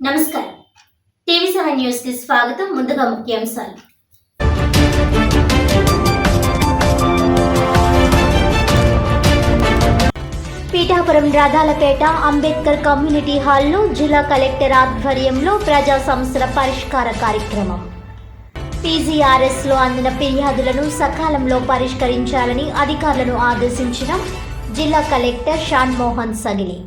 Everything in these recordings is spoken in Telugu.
నమస్కారం. టీవీ సెవెన్ న్యూస్కి స్వాగతం. ముందుగా ముఖ్యాంశాలు. పీఠాపురం రాధాలపేట అంబేద్కర్ కమ్యూనిటీ హాల్లో జిల్లా కలెక్టర్ ఆధ్వర్యంలో ప్రజా సమస్యల పరిష్కార కార్యక్రమం. పీజీఆర్ఎస్లో అందిన ఫిర్యాదులను సకాలంలో పరిష్కరించాలని అధికారులను ఆదేశించిన జిల్లా collector Shan Mohan Sagili.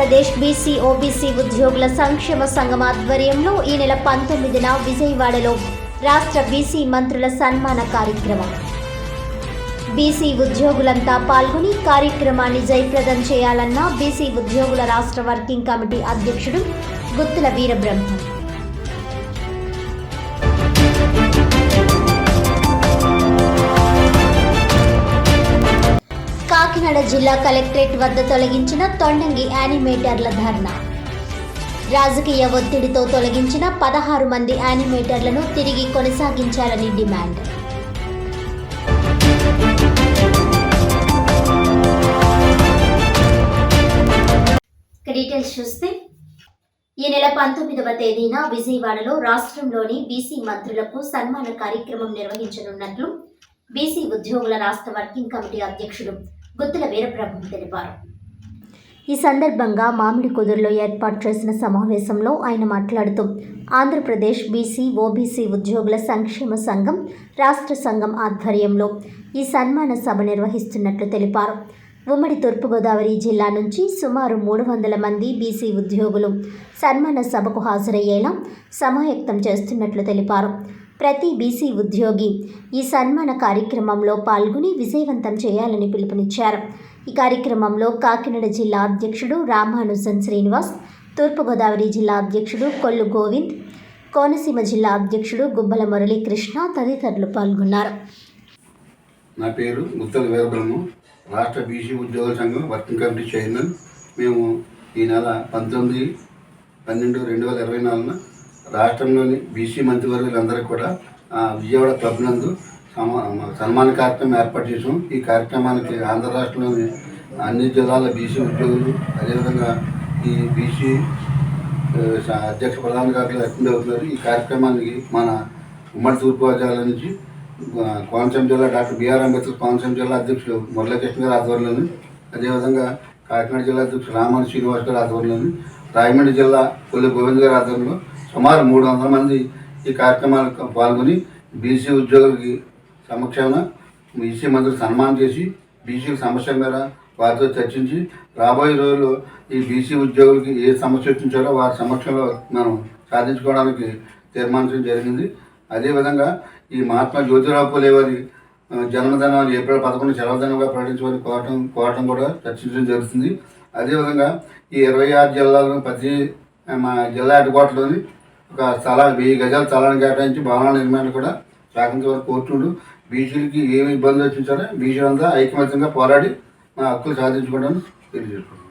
Andhra Pradesh BC OBC ఉద్యోగుల సంక్షేమ సంఘం ఆధ్వర్యంలో ఈ నెల పంతొమ్మిదిన విజయవాడలో రాష్ట్ర బీసీ మంత్రుల సన్మాన కార్యక్రమం. బీసీ ఉద్యోగులంతా పాల్గొని కార్యక్రమాన్ని జయప్రదం చేయాలన్న బీసీ ఉద్యోగుల రాష్ట్ర వర్కింగ్ కమిటీ అధ్యక్షుడు గుత్తుల వీరబ్రహ్మం. కాకినాడ జిల్లా కలెక్టరేట్ వద్ద తొలగించిన తొండంగి యానిమేటర్ల ధర్నా. రాజకీయ ఒత్తిడితో తొలగించిన పదహారు మంది యానిమేటర్లను తిరిగి కొనసాగించాలని డిమాండ్. డీటెయిల్స్ చూస్తే ఈ నెల పంతొమ్మిదవ తేదీన విజయవాడలో రాష్ట్రంలోని బీసీ మంత్రులకు సన్మాన కార్యక్రమం నిర్వహించనున్నట్లు బీసీ ఉద్యోగుల రాష్ట్ర వర్కింగ్ కమిటీ అధ్యక్షుడు గుత్తుల వీరప్రభు తెలిపారు. ఈ సందర్భంగా మామిడి కుదురులో ఏర్పాటు చేసిన సమావేశంలో ఆయన మాట్లాడుతూ ఆంధ్రప్రదేశ్ బీసీ ఓబీసీ ఉద్యోగుల సంక్షేమ సంఘం రాష్ట్ర సంఘం ఆధ్వర్యంలో ఈ సన్మాన సభ నిర్వహిస్తున్నట్లు తెలిపారు. ఉమ్మడి తూర్పుగోదావరి జిల్లా నుంచి సుమారు మూడు వందల మంది బీసీ ఉద్యోగులు సన్మాన సభకు హాజరయ్యేలా సమాయత్తం చేస్తున్నట్లు తెలిపారు. ప్రతి బీసీ ఉద్యోగి ఈ సన్మాన కార్యక్రమంలో పాల్గొని విజయవంతం చేయాలని పిలుపునిచ్చారు. ఈ కార్యక్రమంలో కాకినాడ జిల్లా అధ్యక్షుడు రామానుజన్ శ్రీనివాస్ తూర్పుగోదావరి జిల్లా అధ్యక్షుడు కొల్లు గోవింద్ కోనసీమ జిల్లా అధ్యక్షుడు గుబ్బల మురళీకృష్ణ తదితరులు పాల్గొన్నారు. నా పేరు ముత్తల వీరబ్రహ్మ రాష్ట్ర బీసీ ఉద్యోగుల సంఘం వర్కింగ్ కమిటీ చైర్మన్. మేము ఈ నెల పంతొమ్మిది పన్నెండు రెండు వేల ఇరవై నాలుగున రాష్ట్రంలోని బీసీ మంత్రివర్గులందరూ కూడా విజయవాడ క్లబ్ నందు సమా సన్మాన కార్యక్రమం ఏర్పాటు చేసాం ఈ కార్యక్రమానికి ఆంధ్ర రాష్ట్రంలోని అన్ని జిల్లాల బీసీ ఉద్యోగులు అదేవిధంగా ఈ బీసీ అధ్యక్ష ప్రధాన కార్యాలయం అటెండ్ అవుతున్నారు ఈ కార్యక్రమానికి మన ఉమ్మడి తూర్పుగోదావరి నుంచి కోనసీమ జిల్లా డాక్టర్ బిఆర్ అంబేద్కర్ కోనసీమ జిల్లా అధ్యక్షులు మురళీకృష్ణ గారి ఆధ్వర్యంలోని అదేవిధంగా కాకినాడ జిల్లా అధ్యక్షులు రామన్ శ్రీనివాస్ గారి ఆధ్వర్యంలోని రాయమండ్రి జిల్లా కొల్లి గోవింద్ గారి ఆధ్వర్యంలో సుమారు మూడు వందల మంది ఈ కార్యక్రమాలకు పాల్గొని బీసీ ఉద్యోగులకి సమక్షాన బీసీ మంత్రులు సన్మానం చేసి బీసీ సమస్య మీద వారితో చర్చించి రాబోయే రోజుల్లో ఈ బీసీ ఉద్యోగులకి ఏ సమస్య వచ్చించారో వారి సమక్షంలో మనం సాధించుకోవడానికి తీర్మానించడం జరిగింది. అదేవిధంగా ఈ మహాత్మా జ్యోతిరావు పూలే వారి జన్మదినాన్ని ఏప్రిల్ పదకొండు సెలవుదినంగా ప్రకటించమని కోరటం కోరటం కూడా చర్చించడం జరుగుతుంది. అదేవిధంగా ఈ ఇరవై ఆరు జిల్లాలను ప్రతి మా జిల్లా హెడ్ క్వార్టర్లోని ఒక స్థలాన్ని వెయ్యి గజాల స్థలాన్ని కేటాయించి భవనాల నిర్మాణం కూడా సాగించే కోర్టులు బీసీలకి ఏమి ఇబ్బందులు వచ్చించారో బీసీలంతా ఐకమత్యంగా పోరాడి మా హక్కులు సాధించుకోవడానికి తెలియజేసుకుంటున్నాం.